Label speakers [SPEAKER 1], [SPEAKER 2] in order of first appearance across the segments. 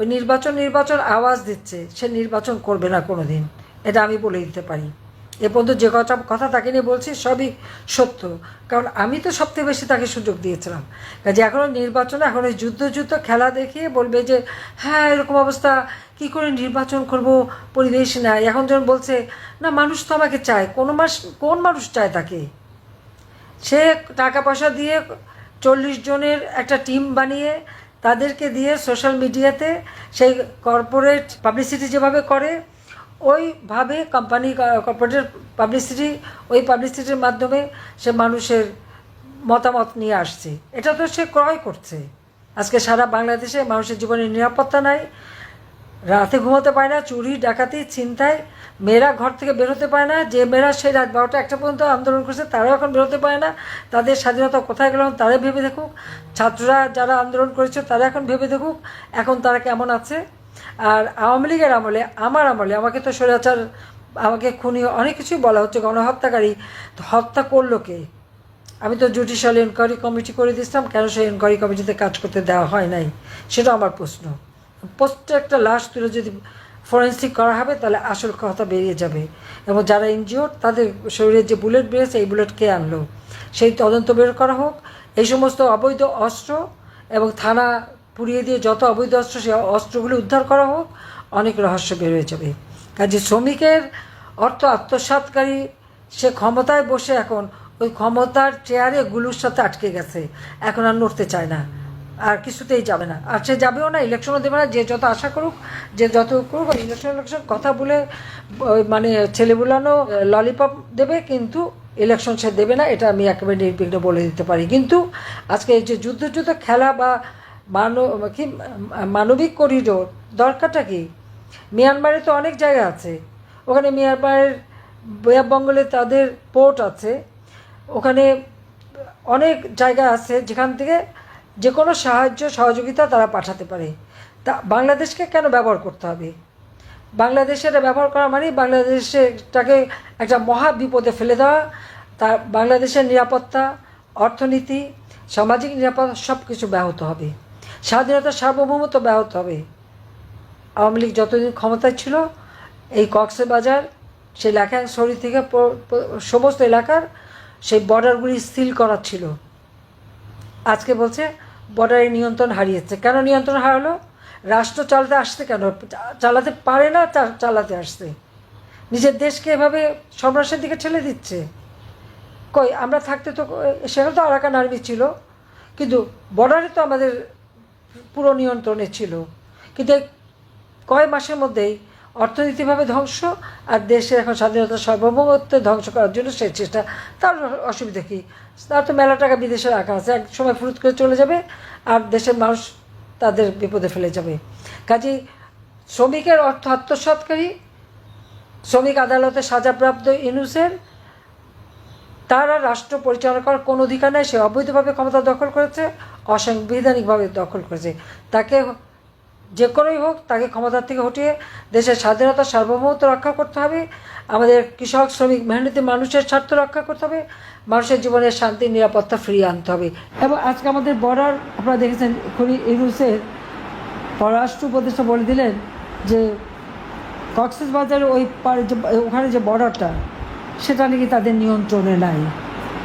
[SPEAKER 1] ওই নির্বাচন নির্বাচন আওয়াজ দিচ্ছে, সে নির্বাচন করবে না কোনো দিন এটা আমি বলে দিতে পারি। এ পর্যন্ত যে কথা কথা তাকে নিয়ে বলছি, সবই সত্য। কারণ আমি তো সবথেকে বেশি তাকে সুযোগ দিয়েছিলাম। কাজে এখনও নির্বাচনে, এখন ওই যুদ্ধ যুদ্ধ খেলা দেখিয়ে বলবে যে হ্যাঁ এরকম অবস্থা, কি করে নির্বাচন করব? পরিবেশ নাই। এখন যখন বলছে, না, মানুষ তো আমাকে চায়। কোনো মাস কোন মানুষ চায় তাকে? সে টাকা পয়সা দিয়ে চল্লিশ জনের একটা টিম বানিয়ে তাদেরকে দিয়ে সোশ্যাল মিডিয়াতে সেই কর্পোরেট পাবলিসিটি যেভাবে করে, ওইভাবে কোম্পানি কর্পোরেটের পাবলিসিটি ওই পাবলিসিটির মাধ্যমে সে মানুষের মতামত নিয়ে আসছে। এটা তো সে ক্রয় করছে। আজকে সারা বাংলাদেশে মানুষের জীবনে নিরাপত্তা নাই। রাতে ঘুমোতে পারে না, চুরি, ডাকাতি চিন্তায় মেয়েরা ঘর থেকে বেরোতে পারে না, যে মেয়েরা সেই রাত বারোটা একটা পর্যন্ত আন্দোলন করছে, তারাও এখন বেরোতে পারে না। তাদের স্বাধীনতা কোথায় গেল তারা ভেবে দেখুক। ছাত্ররা যারা আন্দোলন করেছে, তারা এখন ভেবে দেখুক, এখন তারা কেমন আছে। আর আওয়ামী লীগের আমলে, আমার আমলে, আমাকে তো স্বৈরাচার, আমাকে খুনি অনেক কিছুই বলা হচ্ছে, গণহত্যাকারী হত্যা করল কে? আমি তো জুডিশিয়াল এনকোয়ারি কমিটি করে দিয়েছিলাম, কেন সেই এনকোয়ারি কমিটিতে কাজ করতে দেওয়া হয় নাই? সেটা আমার প্রশ্ন। প্রত্যেকটা লাশ তুলে যদি ফরেন্সিক করা হবে, তাহলে আসল কথা বেরিয়ে যাবে। এবং যারা ইনজিওর তাদের শরীরে যে বুলেট বেরিয়েছে, এই বুলেট কে আনলো? সেই তদন্ত বের করা হোক। এই সমস্ত অবৈধ অস্ত্র এবং থানা পুড়িয়ে দিয়ে যত অবৈধ অস্ত্র সে অস্ত্রগুলি উদ্ধার করা হোক, অনেক রহস্য বের হয়ে যাবে। কাজে শ্রমিকের অর্থ আত্মসাৎকারী, সে ক্ষমতায় বসে এখন ওই ক্ষমতার চেয়ারে গুলুর সাথে আটকে গেছে। এখন আর নড়তে চায় না। আর কিছুতেই যাবে না। আর সে যাবেও না ইলেকশনও দেবে না, যে যত আশা করুক, যে যত করুক ইলেকশন ইলেকশন কথা বলে মানে ছেলেগুলানো ললিপপ দেবে, কিন্তু ইলেকশন সে দেবে না, এটা আমি একেবারে নির্বিঘ্ন বলে দিতে পারি। কিন্তু আজকে এই যে যুদ্ধ যুদ্ধ, খেলা বা মানব কি, মানবিক করিডোর দরকারটা কি? মিয়ানমারে তো অনেক জায়গা আছে। ওখানে মিয়ানমারের বঙ্গলে তাদের পোর্ট আছে। ওখানে অনেক জায়গা আছে যেখান থেকে যে কোনো সাহায্য, সহযোগিতা তারা পাঠাতে পারে। তা বাংলাদেশকে কেন ব্যবহার করতে হবে? বাংলাদেশে এটা ব্যবহার করা মানে বাংলাদেশটাকে একটা মহা বিপদে ফেলে দেওয়া তার বাংলাদেশের নিরাপত্তা, অর্থনীতি, সামাজিক নিরাপত্তা সব কিছু ব্যাহত হবে। স্বাধীনতা সার্বভৌমত্ব ব্যাহত হবে। আওয়ামী লীগ যতদিন ক্ষমতায় ছিল, এই কক্সে বাজার, সেই লেখাং শরীর থেকে সমস্ত এলাকার সেই বর্ডারগুলি সিল করা ছিল। আজকে বলছে বর্ডারের নিয়ন্ত্রণ হারিয়েছে। কেন নিয়ন্ত্রণ হারালো? রাষ্ট্র চালাতে আসছে কেন? চালাতে পারে না চালাতে আসছে। নিজের দেশকে এভাবে সন্ত্রাসের দিকে ঠেলে দিচ্ছে। কই, আমরা থাকতে তো, সেখানে তো আরাকান আর্মি ছিল। কিন্তু বর্ডারে তো আমাদের পুরো নিয়ন্ত্রণে ছিল। কিন্তু কয় মাসের মধ্যেই অর্থনীতিভাবে ধ্বংস আর দেশের এখন স্বাধীনতা সার্বভৌমত্ব ধ্বংস করার জন্য সেই চেষ্টা। তার অসুবিধা কী? তার তো মেলা টাকা বিদেশে রাখা আছে। এক সময় ফুরুত করে চলে যাবে আর দেশের মানুষ তাদের বিপদে ফেলে যাবে। কাজেই শ্রমিকের অর্থ আত্মসৎকারী, শ্রমিক আদালতে সাজাপ্রাপ্ত ইনুসের, তারা রাষ্ট্র পরিচালনা করার কোনো অধিকার নেই। সে অবৈধভাবে ক্ষমতা দখল করেছে, অসাংবিধানিকভাবে দখল করেছে। তাকে যে করেই হোক, তাকে ক্ষমতার থেকে হটিয়ে দেশের স্বাধীনতা সার্বভৌমত্ব রক্ষা করতে হবে। আমাদের কৃষক, শ্রমিক, মেহনতি মানুষের স্বার্থ রক্ষা করতে হবে। মানুষের জীবনের শান্তি, নিরাপত্তা ফিরিয়ে আনতে হবে। এবং আজকে আমাদের বর্ডার, আপনারা দেখেছেন খুনি ইরুসের পররাষ্ট্র উপদেষ্টা বলে দিলেন যে কক্সেস বাজারে ওই ওখানে যে বর্ডারটা, সেটা নাকি তাদের নিয়ন্ত্রণে নাই।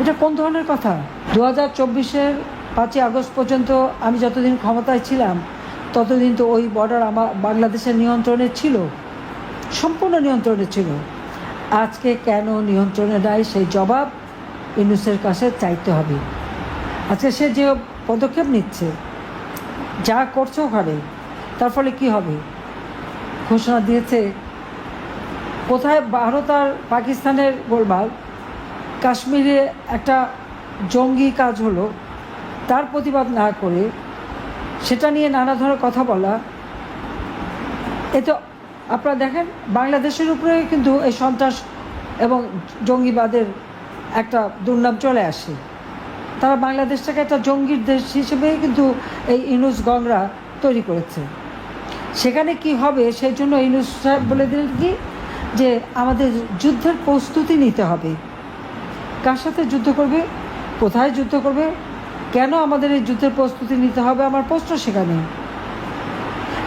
[SPEAKER 1] এটা কোন ধরনের কথা? দু হাজার চব্বিশের পাঁচই আগস্ট পর্যন্ত আমি যতদিন ক্ষমতায় ছিলাম ততদিন তো ওই বর্ডার আমার বাংলাদেশের নিয়ন্ত্রণে ছিল, সম্পূর্ণ নিয়ন্ত্রণে ছিল। আজকে কেন নিয়ন্ত্রণে নাই সেই জবাব ইনুসের কাছে চাইতে হবে। আজকে সে যে পদক্ষেপ নিচ্ছে, যা করছে ওখানে, তার ফলে কী হবে? ঘোষণা দিয়েছে, কোথায় ভারত আর পাকিস্তানের গোলমাল? কাশ্মীরে একটা জঙ্গি কাজ হলো, তার প্রতিবাদ না করে সেটা নিয়ে নানা ধরনের কথা বলা। এ তো আপনারা দেখেন, বাংলাদেশের উপরে কিন্তু এই সন্ত্রাস এবং জঙ্গিবাদের একটা দুর্নাম চলে আসে। তারা বাংলাদেশটাকে একটা জঙ্গির দেশ হিসেবে কিন্তু এই ইনুস গংরা তৈরি করেছে। সেখানে কি হবে সেই জন্য ইনুস সাহেব বলে দিলেন কি, যে আমাদের যুদ্ধের প্রস্তুতি নিতে হবে। কার সাথে যুদ্ধ করবে? কোথায় যুদ্ধ করবে? কেন আমাদের এই যুদ্ধের প্রস্তুতি নিতে হবে? আমার প্রশ্ন সেখানে।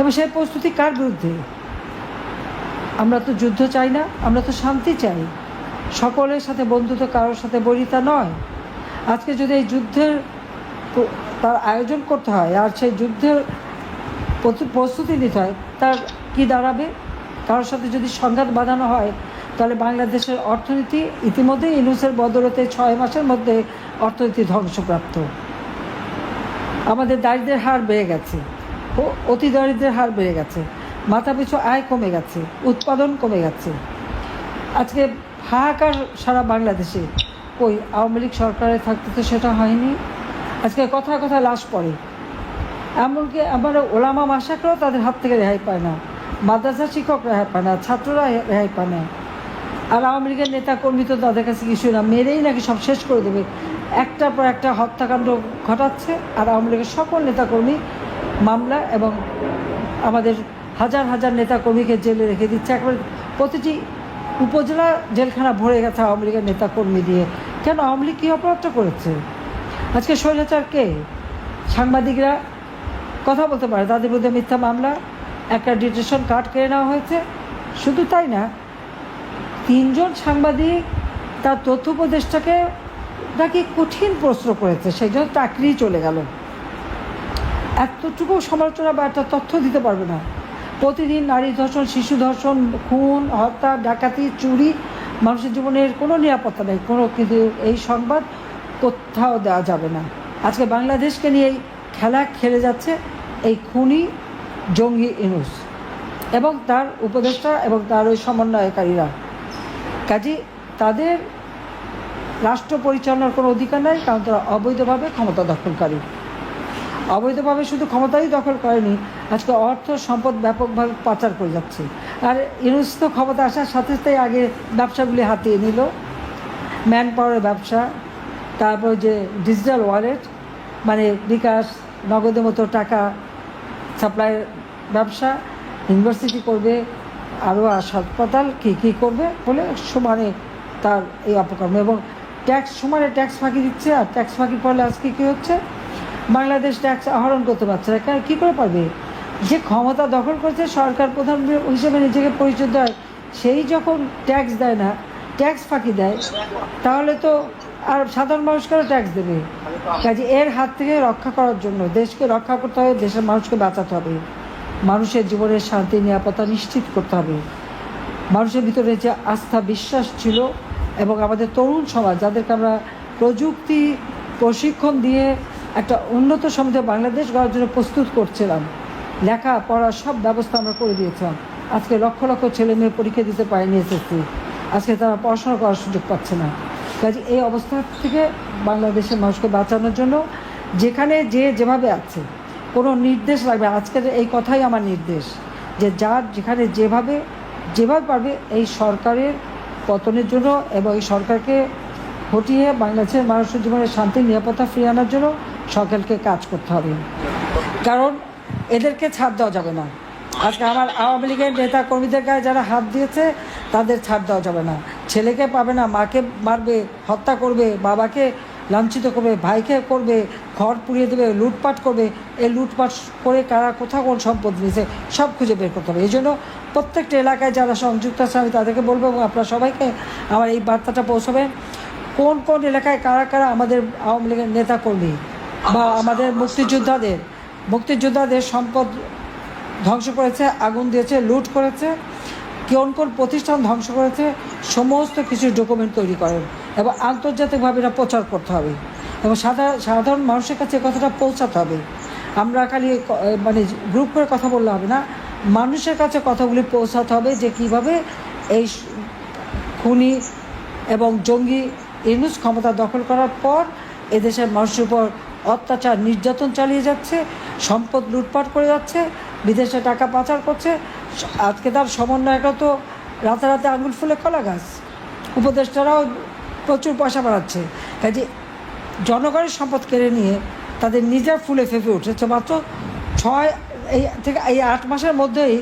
[SPEAKER 1] এবং সেই প্রস্তুতি কার বিরুদ্ধে? আমরা তো যুদ্ধ চাই না, আমরা তো শান্তি চাই। সকলের সাথে বন্ধুত্ব কারোর সাথে বরিতা নয়। আজকে যদি এই যুদ্ধের তার আয়োজন করতে হয়, আর সেই যুদ্ধের প্রস্তুতি নিতে হয়, তার কি দাঁড়াবে? কারোর সাথে যদি সংঘাত বাঁধানো হয়, তাহলে বাংলাদেশের অর্থনীতি ইতিমধ্যেই ইনুসের বদলতে ছয় মাসের মধ্যে অর্থনীতি ধ্বংসপ্রাপ্ত। আমাদের দারিদ্রের হার বেড়ে গেছে। ও অতি দারিদ্রের হার বেড়ে গেছে। মাথা পিছু আয় কমে গেছে। উৎপাদন কমে গেছে। আজকে হাহাকার সারা বাংলাদেশে। কই, আওয়ামী লীগ সরকারে থাকতে তো সেটা হয়নি। আজকে কথায় কথায় লাশ পড়ে। এমনকি আমার ওলামা মাসাকরাও তাদের হাত থেকে রেহাই পায় না। মাদ্রাসা শিক্ষক রেহাই পায় না, ছাত্ররা রেহাই পায় না। আর আওয়ামী লীগের নেতা কর্মী তো তাদের কাছে কিছুই না। মেরেই নাকি সব শেষ করে দেবে। একটার পর একটা হত্যাকাণ্ড ঘটাচ্ছে আর আওয়ামী লীগের সকল নেতাকর্মী মামলা এবং আমাদের হাজার হাজার নেতাকর্মীকে জেলে রেখে দিচ্ছে। একবার প্রতিটি উপজেলা জেলখানা ভরে গেছে আওয়ামী লীগের নেতাকর্মী দিয়ে। কেন আওয়ামী লীগ কী অপরাধটা করেছে? আজকে স্বৈরাচার কে? সাংবাদিকরা কথা বলতে পারে, তাদের বিরুদ্ধে মিথ্যা মামলা একটা ডিটেশন কার্ড কেড়ে নেওয়া হয়েছে। শুধু তাই না, তিনজন সাংবাদিক তার তথ্য উপদেষ্টাকে নাকি কঠিন প্রশ্ন করেছে, সেই জন্য চাকরি চলে গেল। এতটুকু সমালোচনা বা একটা তথ্য দিতে পারবে না। প্রতিদিন নারী ধর্ষণ, শিশু ধর্ষণ, খুন, হত্যা, ডাকাতি, চুরি মানুষের জীবনের কোনো নিরাপত্তা নেই, কোনো কিন্তু এই সংবাদ কোথাও দেওয়া যাবে না। আজকে বাংলাদেশকে নিয়ে খেলা খেলে যাচ্ছে এই খুনি জঙ্গি ইনুস এবং তার উপদেষ্টা এবং তার ওই সমন্বয়কারীরা। কাজে তাদের রাষ্ট্র পরিচালনার কোনো অধিকার নাই, কারণ তারা অবৈধভাবে ক্ষমতা দখলকারী। অবৈধভাবে শুধু ক্ষমতাই দখল করেনি, আজকে অর্থ সম্পদ ব্যাপকভাবে পাচার করে যাচ্ছে। আর ইউনুস তো ক্ষমতা আসার সাথে সাথে আগে ব্যবসাগুলি হাতিয়ে নিল। ম্যান পাওয়ারের ব্যবসা, তারপর যে ডিজিটাল ওয়ালেট মানে বিকাশ, নগদের মতো টাকা সাপ্লাইয়ের ব্যবসা ইউনিভার্সিটি করবে, আরও হাসপাতাল, কী কী করবে বলে সমানে তার এই অপকর্ম। এবং ট্যাক্স সমানে ট্যাক্স ফাঁকি দিচ্ছে আর ট্যাক্স ফাঁকি পড়লে আজকে কী হচ্ছে? বাংলাদেশ ট্যাক্স আহরণ করতে পারছে না। কেন কী করে পারবে? যে ক্ষমতা দখল করছে সরকার প্রধান হিসেবে নিজেকে পরিচয় দেয় সেই যখন ট্যাক্স দেয় না, ট্যাক্স ফাঁকি দেয়, তাহলে তো আর সাধারণ মানুষকেও ট্যাক্স দেবে? কাজে এর হাত থেকে রক্ষা করার জন্য দেশকে রক্ষা করতে হবে, দেশের মানুষকে বাঁচাতে হবে। মানুষের জীবনের শান্তি, নিরাপত্তা নিশ্চিত করতে হবে। মানুষের ভিতরে যে আস্থা, বিশ্বাস ছিল এবং আমাদের তরুণ সমাজ, যাদেরকে আমরা প্রযুক্তি প্রশিক্ষণ দিয়ে একটা উন্নত সমাজে বাংলাদেশ গড়ার জন্য প্রস্তুত করছিলাম, লেখা পড়া সব ব্যবস্থা আমরা করে দিয়েছিলাম। আজকে লক্ষ লক্ষ ছেলে মেয়ে পরীক্ষা দিতে পারেনি এসএসসি। আজকে তারা পড়াশোনা করার সুযোগ পাচ্ছে না। কাজে এই অবস্থা থেকে বাংলাদেশের মানুষকে বাঁচানোর জন্য যেখানে যে যেভাবে আছে, কোনো নির্দেশ লাগবে আজকের এই কথাই আমার নির্দেশ যে যার যেখানে যেভাবে যেভাবে পারবে এই সরকারের পতনের জন্য এবং এই সরকারকে হটিয়ে বাংলাদেশের মানুষের জীবনে শান্তি, নিরাপত্তা ফিরিয়ে আনার জন্য সরকারকে কাজ করতে হবে। কারণ এদেরকে ছাড় দেওয়া যাবে না। আজকে আমার আওয়ামী লীগের নেতা কর্মীদের গায়ে যারা হাত দিয়েছে, তাদের ছাড় দেওয়া যাবে না। ছেলেকে পাবে না, মাকে মারবে, হত্যা করবে, বাবাকে লাঞ্ছিত করবে, ভাইকে করবে, ঘর পুড়িয়ে দেবে, লুটপাট করবে। এই লুটপাট করে কারা কোথাও কোন সম্পদ নিয়েছে, সব খুঁজে বের করতে হবে। এই জন্য প্রত্যেকটা এলাকায় যারা সংযুক্ত আছে, আমি তাদেরকে বলব এবং আপনারা সবাইকে আমার এই বার্তাটা পৌঁছাবেন কোন কোন এলাকায় কারা কারা আমাদের আওয়ামী লীগের নেতা কর্মী বা আমাদের মুক্তিযোদ্ধাদের মুক্তিযোদ্ধাদের সম্পদ ধ্বংস করেছে, আগুন দিয়েছে, লুট করেছে, কোন কোন প্রতিষ্ঠান ধ্বংস করেছে, সমস্ত কিছু ডকুমেন্ট তৈরি করেন এবং আন্তর্জাতিকভাবে এটা প্রচার করতে হবে এবং সাধারণ মানুষের কাছে কথাটা পৌঁছাতে হবে। আমরা খালি মানে গ্রুপ করে কথা বললে হবে না। মানুষের কাছে কথাগুলি পৌঁছাতে হবে যে কীভাবে এই খুনি এবং জঙ্গি ইউনুস ক্ষমতা দখল করার পর এদেশের মানুষের উপর অত্যাচার, নির্যাতন চালিয়ে যাচ্ছে, সম্পদ লুটপাট করে যাচ্ছে, বিদেশে টাকা পাচার করছে। আজকে তার সমন্বয়টা তো রাতারাতি আঙুল ফুলে কলা গাছ। উপদেষ্টারাও প্রচুর পয়সা বাড়াচ্ছে। কাজে জনগণের সম্পদ কেড়ে নিয়ে তাদের নিজের ফুলে ফেঁপে উঠেছে। মাত্র ছয় এই থেকে এই আট মাসের মধ্যেই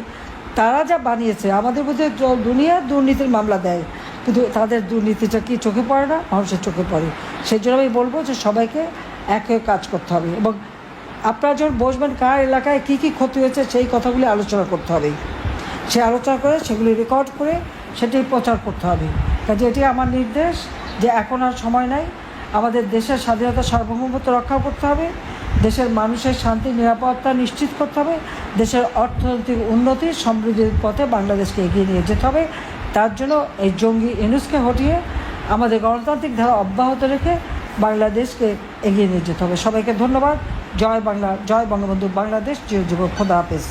[SPEAKER 1] তারা যা বানিয়েছে, আমাদের মধ্যে দুনিয়ার দুর্নীতির মামলা দেয়। কিন্তু তাদের দুর্নীতিটা কি চোখে পড়ে না? মানুষের চোখে পড়ে। সেই জন্য আমি বলব যে সবাইকে এক হয়ে কাজ করতে হবে এবং আপনারা যখন বসবেন কার এলাকায় কী কী ক্ষতি হয়েছে, সেই কথাগুলি আলোচনা করতে হবে। সে আলোচনা করে, সেগুলি রেকর্ড করে, সেটি প্রচার করতে হবে। কাজে এটি আমার নির্দেশ যে এখন আর সময় নাই। আমাদের দেশের স্বাধীনতা সার্বভৌমত্ব রক্ষা করতে হবে। দেশের মানুষের শান্তি, নিরাপত্তা নিশ্চিত করতে হবে। দেশের অর্থনৈতিক উন্নতি, সমৃদ্ধির পথে বাংলাদেশকে এগিয়ে নিয়ে যেতে হবে। তার জন্য এই জঙ্গি ইনুসকে হটিয়ে আমাদের গণতান্ত্রিক ধারা অব্যাহত রেখে বাংলাদেশকে এগিয়ে নিয়ে যেতে হবে। সবাইকে ধন্যবাদ। জয় বাংলা, জয় বঙ্গবন্ধু বাংলাদেশ, জয় যুব খোদা হাফেজ।